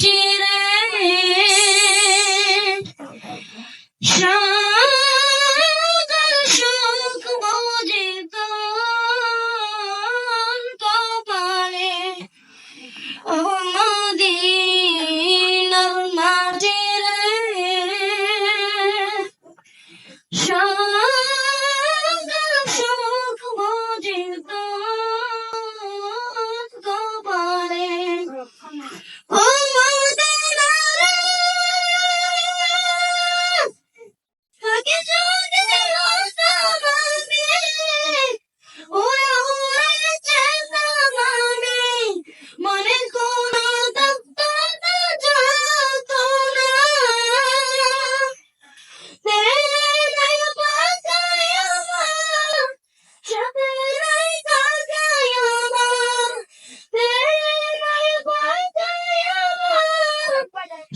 শান্তি রে। সকল সুখ বুঝি কপালে। ও মদিনার মাঝে রে। সকল সুখ বুঝি কপালে। ও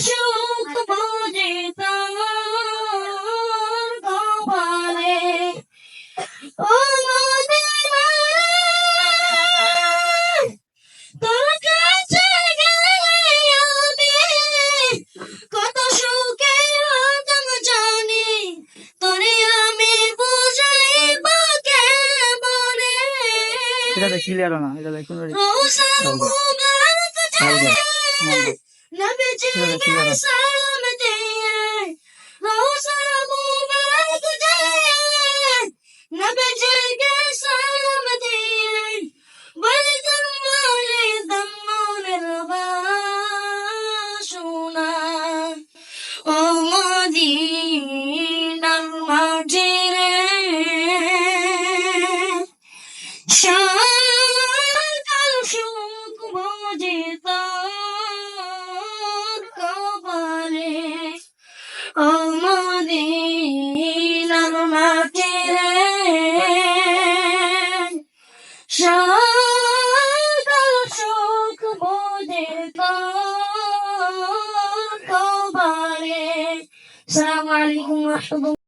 সুখ বুঝে তোর কপালে ও তোর কাছে গেলে আমি কত সুখে হতাম জানি তোরে আমি বুঝাইব কেমনে এটা দেখ না এটা দেখ Namajay, Namajay, Namajay, Namajay, Namajay, Namajay, Namajay, Namajay, Namajay, Namajay, Namajay, বুঝে তোর কপালে আমাদের মাটিরে সকল সুখ বুঝে তোর কপালে সালাম আলাইকুম রহমতুল্লাহ